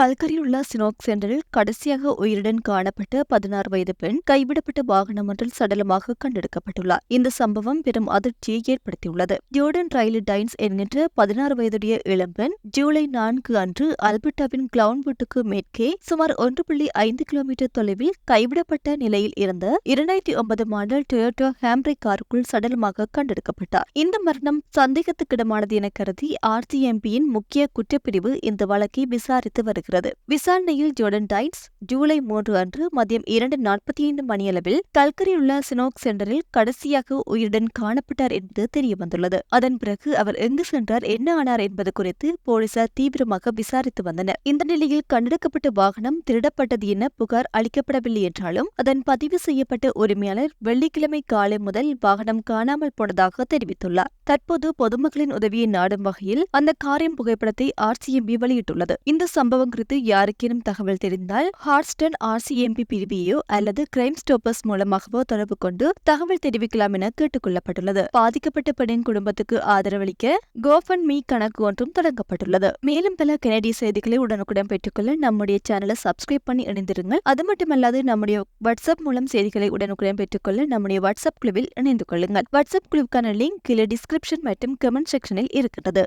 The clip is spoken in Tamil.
கல்கரியில் உள்ள சினோக் சென்டரில் கடைசியாக உயிருடன் காணப்பட்ட பதினாறு வயது பெண் கைவிடப்பட்ட வாகனம் ஒன்றில் சடலமாக கண்டெடுக்கப்பட்டுள்ளார். இந்த சம்பவம் பெரும் அதிர்ச்சியை ஏற்படுத்தியுள்ளது. ஜோர்டன் ரைலி டைன்ஸ் என்கின்ற பதினாறு வயதுடைய இளம்பெண் ஜூலை நான்கு அன்று அல்பர்டாவின் கிளவுன்வுட்டுக்கு மேற்கே சுமார் ஒன்று புள்ளி ஐந்து கிலோமீட்டர் தொலைவில் கைவிடப்பட்ட நிலையில் இருந்த இரண்டாயிரத்தி ஒன்பது மாடல் டொயோட்டோ ஹேம்ரி காருக்குள் சடலமாக கண்டெடுக்கப்பட்டார். இந்த மரணம் சந்தேகத்துக்கிடமானது என கருதி ஆர்சிஎம்பியின் முக்கிய குற்றப்பிரிவு இந்த வழக்கை விசாரித்து வருகிறது. விசாரணையில் ஜோர்டன் டைட்ஸ் ஜூலை மூன்று அன்று மதியம் இரண்டு நாற்பத்தி ஐந்து மணியளவில் கல்கரியில் உள்ள சினோக் சென்டரில் கடைசியாக உயிருடன் காணப்பட்டார் என்பது தெரியவந்துள்ளது. அதன் பிறகு அவர் எங்கு சென்றார் என்ன ஆனார் என்பது குறித்து போலீசார் தீவிரமாக விசாரித்து வந்தனர். இந்த நிலையில் கண்டெடுக்கப்பட்ட வாகனம் திருடப்பட்டது என புகார் அளிக்கப்படவில்லை என்றாலும் அதன் பதிவு செய்யப்பட்ட உரிமையாளர் வெள்ளிக்கிழமை காலை முதல் வாகனம் காணாமல் போனதாக தெரிவித்துள்ளார். தற்போது பொதுமக்களின் உதவியை நாடும் வகையில் அந்த காரியம் புகைப்படத்தை ஆர்சிஎம்பி வெளியிட்டுள்ளது. இந்த சம்பவம் குறித்து யாருக்கேனும் தகவல் தெரிந்தால் ஹார்ஸ்டன் ஆர்சிஎம்பி பிரிவையோ அல்லது கிரைம் ஸ்டோப்பர்ஸ் மூலமாகவோ தொடர்பு கொண்டு தகவல் தெரிவிக்கலாம் என கேட்டுக் கொள்ளப்பட்டுள்ளது பாதிக்கப்பட்ட பெண்ணின் குடும்பத்துக்கு ஆதரவளிக்க கோஃபன் மீ கணக்கு ஒன்றும் தொடங்கப்பட்டுள்ளது. மேலும் பல கனடிய செய்திகளை உடனுக்குடன் பெற்றுக்கொள்ள நம்முடைய சேனலை சப்ஸ்கிரைப் பண்ணி இணைந்திருங்கள். அது மட்டுமல்லாது நம்முடைய வாட்ஸ்அப் மூலம் செய்திகளை உடனுக்குடன் பெற்றுக்கொள்ள நம்முடைய வாட்ஸ்அப் குழுவில் இணைந்து கொள்ளுங்கள். வாட்ஸ்அப் குழுவுக்கான லிங்க் கீழே டிஸ்கிரிப்ஷன் மற்றும் கமெண்ட் செக்ஷனில் இருக்கிறது